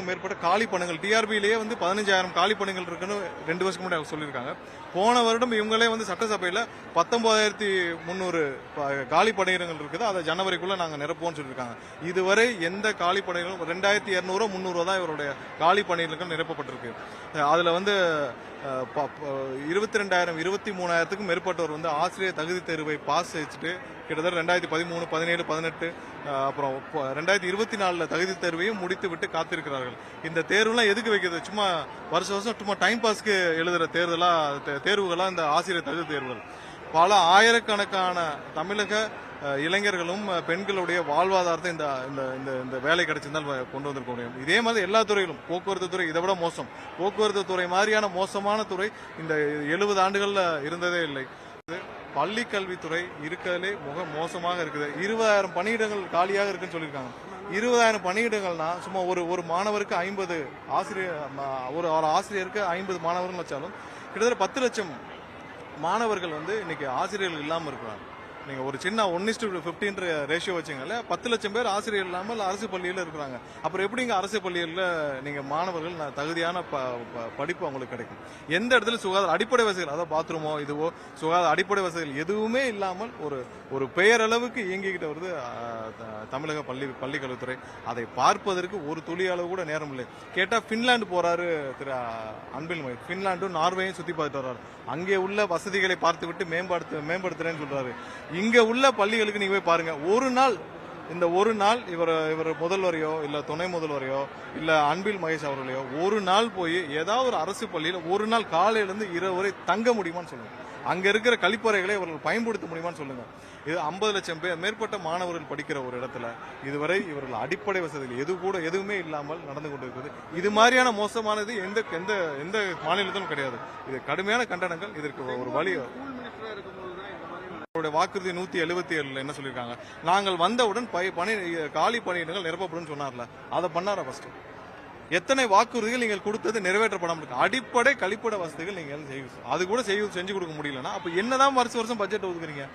பதினஞ்சாயிரத்துக்கும் மேற்பட்ட காலி பணங்கள். டிஆர்பியிலேயே வந்து பதினஞ்சாயிரம் காலி பணங்கள் இருக்குன்னு ரெண்டு வருஷத்துக்கு முன்னாடி அவங்க சொல்லியிருக்காங்க. போன வருடம் இவங்களே வந்து சட்டசபையில் பத்தொன்பதாயிரத்தி முந்நூறு காலி பணியிடங்கள் இருக்குது. அதை ஜனவரிக்குள்ளே நாங்கள் நிரப்புவோம்னு சொல்லியிருக்காங்க. இதுவரை எந்த காலி ரெண்டாயிரத்தி இரநூறுவா முந்நூறுவா தான் இவருடைய காலி பணியிடங்கள் நிரப்பப்பட்டிருக்கு. அதில் வந்து இருபத்தி ரெண்டாயிரம் இருபத்தி மூணாயிரத்துக்கும் மேற்பட்டவர் வந்து ஆசிரியர் தகுதி தேர்வை பாஸ் வச்சுட்டு கிட்டத்தட்ட ரெண்டாயிரத்தி பதிமூணு பதினேழு பதினெட்டு அப்புறம் இப்போ ரெண்டாயிரத்தி இருபத்தி நாலில் தகுதி தேர்வையும் முடித்து விட்டு காத்திருக்கிறார்கள். இந்த தேர்வுலாம் எதுக்கு வைக்கிறது? சும்மா வருஷம் வருஷம் சும்மா டைம் பாஸ்க்கு எழுதுகிற தேர்தலாக தே- இந்த ஆசிரியர் தகுதி தேர்வுகள். பல ஆயிரக்கணக்கான தமிழக இளைஞர்களும் பெண்களுடைய வாழ்வாதாரத்தை இந்த இந்த இந்த இந்த வேலை கிடைச்சிருந்தால் கொண்டு வந்திருக்க முடியும். இதே மாதிரி எல்லா துறையிலும் போக்குவரத்து துறை இதை விட மோசம். போக்குவரத்து துறை மாதிரியான மோசமான துறை இந்த எழுபது ஆண்டுகளில் இருந்ததே இல்லை. இது பள்ளி கல்வித்துறை இருக்கிறதுலே மிக மோசமாக இருக்குது. இருபதாயிரம் பணியிடங்கள் காலியாக இருக்குன்னு சொல்லியிருக்காங்க. இருபதாயிரம் பணியிடங்கள்னா சும்மா ஒரு ஒரு மாணவருக்கு ஐம்பது ஆசிரியர் ஒரு ஒரு ஆசிரியருக்கு ஐம்பது மாணவர்கள் வச்சாலும் கிட்டத்தட்ட பத்து லட்சம் மாணவர்கள் வந்து இன்னைக்கு ஆசிரியர்கள் இல்லாமல் இருக்கிறாங்க. நீங்கள் ஒரு சின்ன ஒன் இஸ்டு ஃபிஃப்டின்ற ரேஷியோ வச்சுங்களே பத்து லட்சம் பேர் ஆசிரியர் இல்லாமல் அரசு பள்ளியில் இருக்கிறாங்க. அப்புறம் எப்படிங்க அரசு பள்ளியில் நீங்கள் மாணவர்கள் தகுதியான ப- ப- படிப்பு அவங்களுக்கு கிடைக்கும்? எந்த இடத்துல சுகாதார அடிப்படை வசதிகள் அதாவது பாத்ரூமோ இதுவோ சுகாதார அடிப்படை வசதிகள் எதுவுமே இல்லாமல் ஒரு ஒரு பெயரளவுக்கு இயங்கிக்கிட்டு வருது த- தமிழக பள்ளி பள்ளிக்கல்வித்துறை. அதை பார்ப்பதற்கு ஒரு துளி அளவு கூட நேரம் இல்லை. கேட்டால் ஃபின்லாண்டு போகிறாரு திரு அன்பில் மகேஷ் ஃபின்லாண்டும் நார்வேயும் சுற்றி பார்த்துட்டு வர்றாரு. அங்கே உள்ள வசதிகளை பார்த்துவிட்டு மேம்படுத்த மேம்படுத்துறேன்னு சொல்கிறாரு இங்கே உள்ள பள்ளிகளுக்கு நீங்கள் போய் பாருங்கள் ஒரு நாள் இந்த ஒரு நாள் இவர் இவர் முதல்வரையோ இல்லை துணை முதல்வரையோ இல்லை அன்பில் மகேஷ் அவர்களையோ ஒரு நாள் போய் ஏதாவது ஒரு அரசு பள்ளியில் ஒரு நாள் காலையிலேருந்து இரவு வரை தங்க முடியுமான்னு சொல்லுங்கள் அங்கே இருக்கிற கழிப்பறைகளை இவர்கள் பயன்படுத்த முடியுமான்னு சொல்லுங்கள் இது ஐம்பது லட்சம் பேர் மேற்பட்ட மாணவர்கள் படிக்கிற ஒரு இடத்துல இதுவரை இவர்கள் அடிப்படை வசதிகள் எது கூட எதுவுமே இல்லாமல் நடந்து கொண்டிருக்கிறது. இது மாதிரியான மோசமானது எந்த எந்த எந்த மாநிலத்திலும் கிடையாது. இது கடுமையான கண்டனங்கள். இதற்கு ஒரு வழி ஸ்கூல் மினிஸ்டரா இருக்கும்போது தான் இந்த மாதிரி அவருடைய வாக்குறுதி நூத்தி எழுபத்தி ஏழுல என்ன சொல்லியிருக்காங்க? நாங்கள் வந்தவுடன் பை- பணி காலி பணியிடங்கள் நிரப்பப்படும் சொன்னார்ல. அதை பண்ணாரா ஃபர்ஸ்ட் எத்தனை வாக்குறுதிகள் நீங்கள் கொடுத்தது நிறைவேற்றப்படாமல் இருக்கு? அடிப்படை கழிப்பிட வசதிகள் நீங்கள் செய்யும் அது கூட செய்ய செஞ்சு கொடுக்க முடியலன்னா அப்ப என்னதான் வருஷம் வருஷம் பட்ஜெட் ஒதுக்குறீங்க?